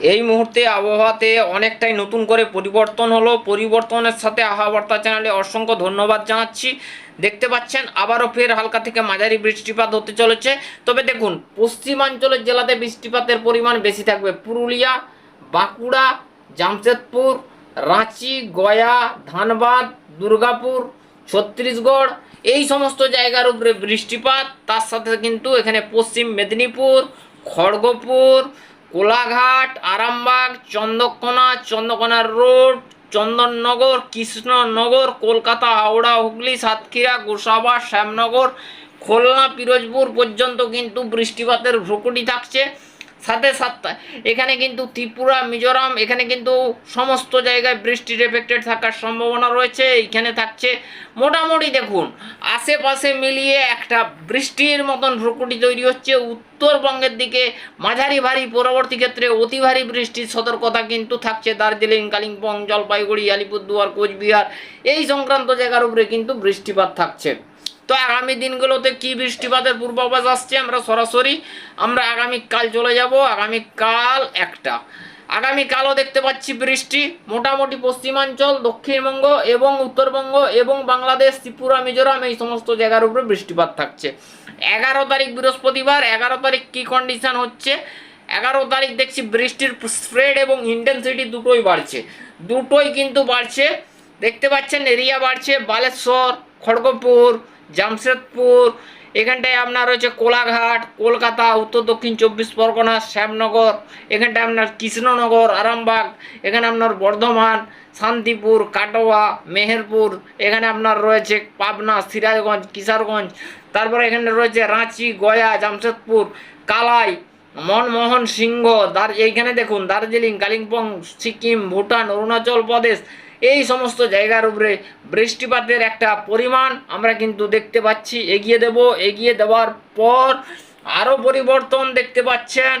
এই মুহূর্তে আবহাওয়াতে অনেকটাই নতুন করে পরিবর্তন হলো। পরিবর্তনের সাথে আহাবার্তা চ্যানেলে অসংখ্য ধন্যবাদ জানাচ্ছি। দেখতে পাচ্ছেন, আবারও ফের হালকা থেকে মাঝারি বৃষ্টিপাত হতে চলেছে। তবে দেখুন, পশ্চিমাঞ্চলের জেলাতে বৃষ্টিপাতের পরিমাণ বেশি থাকবে। পুরুলিয়া, বাঁকুড়া, জামশেদপুর, রাঁচি, গয়া, ধানবাদ, দুর্গাপুর, ছত্তিশগড়, এই সমস্ত জায়গার উপরে বৃষ্টিপাত। তার সাথে কিন্তু এখানে পশ্চিম মেদিনীপুর, খড়গপুর কোলাঘাট, আরামবাগ, চন্দ্রকোনা চন্দ্রকোনা রোড, চন্দননগর, কৃষ্ণনগর, কলকাতা, হাওড়া, হুগলি, সাতক্ষীরা, গোসাবা, শ্যামনগর, খুলনা, পিরোজপুর পর্যন্ত কিন্তু বৃষ্টিপাতের ভ্রুকুটি থাকছে। সাথে সাথে। এখানে কিন্তু ত্রিপুরা, মিজোরাম, এখানে কিন্তু সমস্ত জায়গায় বৃষ্টির এফেক্টেড থাকার সম্ভাবনা রয়েছে। এইখানে থাকছে মোটামুটি দেখুন, আশেপাশে মিলিয়ে একটা বৃষ্টির মতন ভ্রুকুটি তৈরি হচ্ছে। উত্তরবঙ্গের দিকে মাঝারি ভারী পরবর্তী ক্ষেত্রে অতি ভারী বৃষ্টির সতর্কতা কিন্তু থাকছে। দার্জিলিং, কালিম্পং, জলপাইগুড়ি, আলিপুরদুয়ার, কোচবিহার, এই সংক্রান্ত জায়গার উপরে কিন্তু বৃষ্টিপাত থাকছে। তো আগামী দিনগুলোতে কি বৃষ্টিপাতের পূর্বাভাস আসছে আমরা সরাসরি, আমরা আগামীকাল চলে যাব আগামীকাল একটা। আগামীকালও দেখতে পাচ্ছি বৃষ্টি, মোটামুটি পশ্চিমাঞ্চল, দক্ষিণবঙ্গ এবং উত্তরবঙ্গ এবং বাংলাদেশ, ত্রিপুরা, মিজোরাম এই সমস্ত জায়গার উপরে বৃষ্টিপাত থাকছে। এগারো তারিখ বৃহস্পতিবার, এগারো তারিখ কি কন্ডিশন হচ্ছে? এগারো তারিখ দেখছি বৃষ্টির স্প্রেড এবং ইন্টেন্সিটি দুটোই বাড়ছে। দুটোই কিন্তু বাড়ছে। দেখতে পাচ্ছেন এরিয়া বাড়ছে, বালেশ্বর, খড়গপুর জামশেদপুর, এখানটায় আপনার রয়েছে কোলাঘাট, কলকাতা, উত্তর দক্ষিণ চব্বিশ পরগনা, শ্যামনগর, এখানটায় আপনার কৃষ্ণনগর, আরামবাগ, এখানে আপনার বর্ধমান, শান্তিপুর, কাটোয়া, মেহেরপুর, এখানে আপনার রয়েছে পাবনা, সিরাজগঞ্জ, কিশোরগঞ্জ, তারপরে এখানে রয়েছে রাঁচি, গয়া, জামশেদপুর, কালাই, মনমোহন সিংহ, দার, এইখানে দেখুন দার্জিলিং, কালিম্পং, সিকিম, ভুটান, অরুণাচল প্রদেশ এই সমস্ত জায়গার উপরে বৃষ্টিপাতের একটা পরিমাণ আমরা কিন্তু দেখতে পাচ্ছি। এগিয়ে দেব, এগিয়ে দেওয়ার পর আরও পরিবর্তন দেখতে পাচ্ছেন।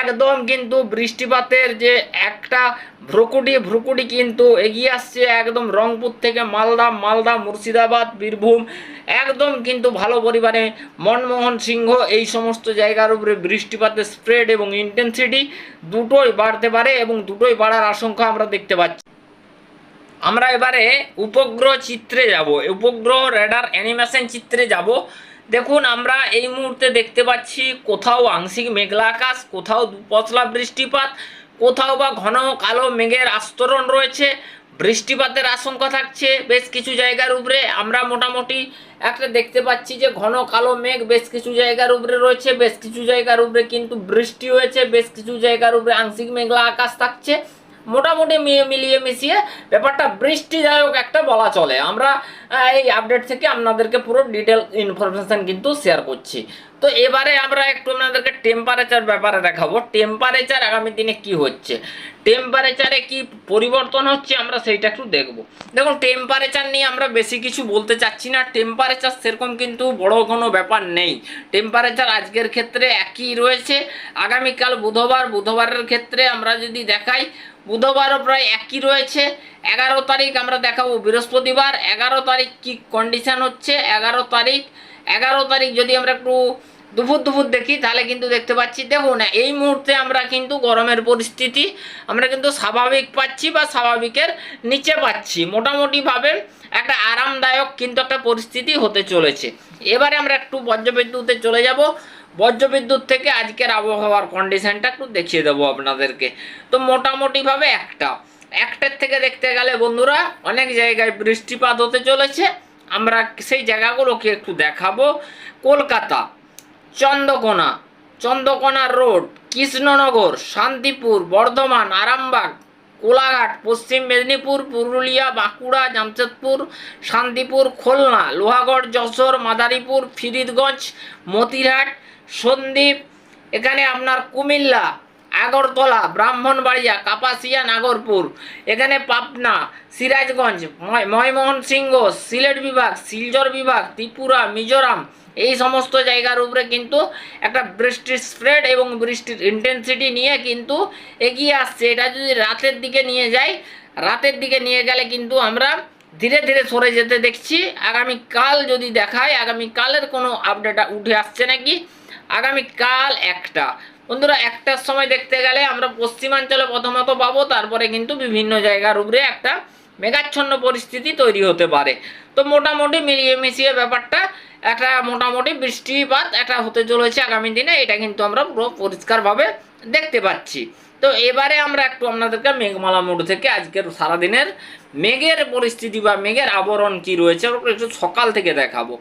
একদম কিন্তু বৃষ্টিপাতের যে একটা ভ্রুকুটি ভ্রুকুটি কিন্তু এগিয়ে আসছে একদম রংপুর থেকে মালদা মালদা, মুর্শিদাবাদ, বীরভূম। একদম কিন্তু ভালো পরিমাণে মনমোহন সিংহ এই সমস্ত জায়গার উপরে বৃষ্টিপাতের স্প্রেড এবং ইন্টেন্সিটি দুটোই বাড়তে পারে এবং দুটোই বাড়ার আশঙ্কা আমরা দেখতে পাচ্ছি। আমরা এবারে উপগ্রহ চিত্রে যাব, উপগ্রহ রেডার অ্যানিমেশন চিত্রে যাব। দেখুন, আমরা এই মুহূর্তে দেখতে পাচ্ছি কোথাও আংশিক মেঘলা আকাশ, কোথাও পশলা বৃষ্টিপাত, কোথাও বা ঘন কালো মেঘের আস্তরণ রয়েছে, বৃষ্টিপাতের আশঙ্কা থাকছে বেশ কিছু জায়গার উপরে। আমরা মোটামুটি একটা দেখতে পাচ্ছি যে ঘন কালো মেঘ বেশ কিছু জায়গার উপরে রয়েছে, বেশ কিছু জায়গার উপরে কিন্তু বৃষ্টি হয়েছে, বেশ কিছু জায়গার উপরে আংশিক মেঘলা আকাশ থাকছে। মোটামুটি মিলিয়ে মিশিয়ে ব্যাপারটা বৃষ্টিদায়ক একটা বলা চলে। আমরা এই আপডেট থেকে আপনাদেরকে পুরো ডিটেল ইনফরমেশন কিন্তু শেয়ার করছি। তো এবারে আমরা একটু আপনাদেরকে টেম্পারেচার ব্যাপারে দেখাবো। টেম্পারেচার আগামী দিনে কি হচ্ছে? টেম্পারেচারে কি পরিবর্তন হচ্ছে আমরা সেইটা একটু দেখব। দেখুন টেম্পারেচার নিয়ে আমরা বেশি কিছু বলতে চাচ্ছি না। টেম্পারেচার সেরকম কিন্তু বড় কোনো ব্যাপার নেই। টেম্পারেচার আজকের ক্ষেত্রে একই রয়েছে। আগামীকাল বুধবার, বুধবারের ক্ষেত্রে আমরা যদি দেখাই, বুধবারও প্রায় একই রয়েছে। এগারো তারিখ আমরা দেখাবো বৃহস্পতিবার। এগারো তারিখ কি কন্ডিশন হচ্ছে? এগারো তারিখ। এগারো তারিখ যদি আমরা একটু দুপুর দুপুর দেখি, তাহলে কিন্তু দেখতে পাচ্ছি দেখুন এই মুহূর্তে আমরা কিন্তু গরমের পরিস্থিতি আমরা কিন্তু স্বাভাবিক পাচ্ছি বা স্বাভাবিকের নিচে পাচ্ছি। মোটামুটিভাবে একটা আরামদায়ক কিন্তু একটা পরিস্থিতি হতে চলেছে। এবারে আমরা একটু বজ্রবিদ্যুতে চলে যাব। বজ্রবিদ্যুৎ থেকে আজকের আবহাওয়ার কন্ডিশনটা একটু দেখিয়ে দেবো আপনাদেরকে। তো মোটামুটিভাবে একটা। একটার থেকে দেখতে গেলে বন্ধুরা অনেক জায়গায় বৃষ্টিপাত হতে চলেছে। আমরা সেই জায়গাগুলোকে একটু দেখাবো। কলকাতা, চন্দ্রকোনা চন্দ্রকোনা রোড, কৃষ্ণনগর, শান্তিপুর, বর্ধমান, আরামবাগ, কোলাঘাট, পশ্চিম মেদিনীপুর, পুরুলিয়া, বাঁকুড়া, জামশেদপুর, শান্তিপুর, খুলনা, লোহাগড়, যশোর, মাদারীপুর ফিরিদগঞ্জ মতিরহাট, সন্দ্বীপ, এখানে আপনার কুমিল্লা আগরতলা, ব্রাহ্মণবাড়িয়া, কাপাসিয়া, নাগরপুর। এখানে পাবনা, সিরাজগঞ্জ, ময়- ময়মোহন সিংহ, সিলেট বিভাগ, শিলচর বিভাগ, ত্রিপুরা, মিজোরাম, এই সমস্ত জায়গার উপরে কিন্তু একটা বৃষ্টির স্প্রেড এবং বৃষ্টির ইন্টেন্সিটি নিয়ে কিন্তু এগিয়ে আসছে। এটা যদি রাতের দিকে নিয়ে যাই, রাতের দিকে নিয়ে গেলে কিন্তু আমরা ধীরে ধীরে সরে যেতে দেখছি। আগামীকাল যদি দেখায়, আগামীকালের কোনো আপডেট উঠে আসছে নাকি? আগামীকাল একটা। বন্ধুরা একটার সময় দেখতে গেলে আমরা পশ্চিমাঞ্চলে প্রথমত পাবো, তারপরে কিন্তু বিভিন্ন জায়গার উপরে একটা মেঘাচ্ছন্ন পরিস্থিতি তৈরি হতে পারে। তো মোটামুটি মিলিয়ে মিশিয়ে ব্যাপারটা, একটা মোটামুটি বৃষ্টিপাত একটা হতে চলেছে আগামী দিনে, এটা কিন্তু আমরা পুরো পরিষ্কারভাবে দেখতে পাচ্ছি। তো এবারে আমরা একটু আপনাদেরকে মেঘমালা মোড় থেকে আজকের সারাদিনের মেঘের পরিস্থিতি বা মেঘের আবরণ কি রয়েছে একটু সকাল থেকে দেখাবো।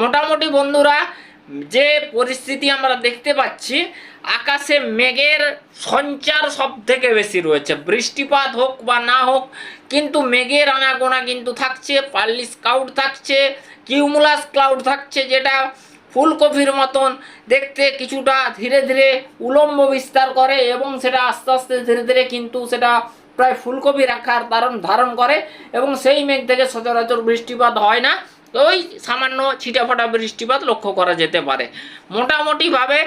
মোটামুটি বন্ধুরা যে পরিস্থিতি আমরা দেখতে পাচ্ছি, আকাশে মেঘের সঞ্চার সব থেকে বেশি রয়েছে। বৃষ্টিপাত হোক বা না হোক, কিন্তু মেঘের আনাগোনা কিন্তু থাকছে পার্লিস ক্লাউড থাকছে কিউমুলাস ক্লাউড থাকছে, যেটা ফুলকপির মতন দেখতে কিছুটা ধীরে ধীরে উলম্ব বিস্তার করে এবং সেটা আস্তে আস্তে ধীরে ধীরে কিন্তু সেটা প্রায় ফুলকপি রাখার ধারণ ধারণ করে এবং সেই মেঘ থেকে সচরাচর বৃষ্টিপাত হয় না। ওই সামান্য ছিটাফাটা বৃষ্টিপাত লক্ষ্য করা যেতে পারে। মোটামুটিভাবে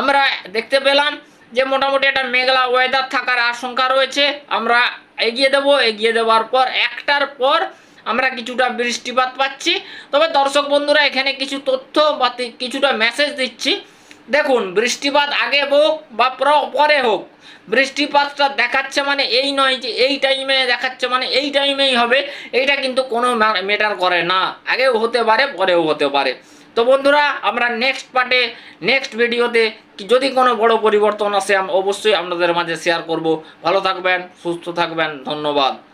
আমরা দেখতে পেলাম যে মোটামুটি একটা মেঘলা ওয়েদার থাকার আশঙ্কা রয়েছে। আমরা এগিয়ে দেব, এগিয়ে দেওয়ার পর, একটার পর আমরা কিছুটা বৃষ্টিপাত পাচ্ছি। তবে দর্শক বন্ধুরা, এখানে কিছু তথ্য বা কিছুটা মেসেজ দিচ্ছি। দেখুন, বৃষ্টিপাত আগে হোক বা প্র- হোক, বৃষ্টিপাতটা দেখাচ্ছে মানে এই নয় যে এই টাইমে দেখাচ্ছে মানে এই টাইমেই হবে, এইটা কিন্তু কোনো ম্যাটার করে না। আগেও হতে পারে, পরেও হতে পারে। তো বন্ধুরা, আমরা নেক্সট পার্টে নেক্সট ভিডিওতে যদি কোনো বড় পরিবর্তন আসে অবশ্যই আপনাদের মাঝে শেয়ার করব। ভালো থাকবেন, সুস্থ থাকবেন, ধন্যবাদ।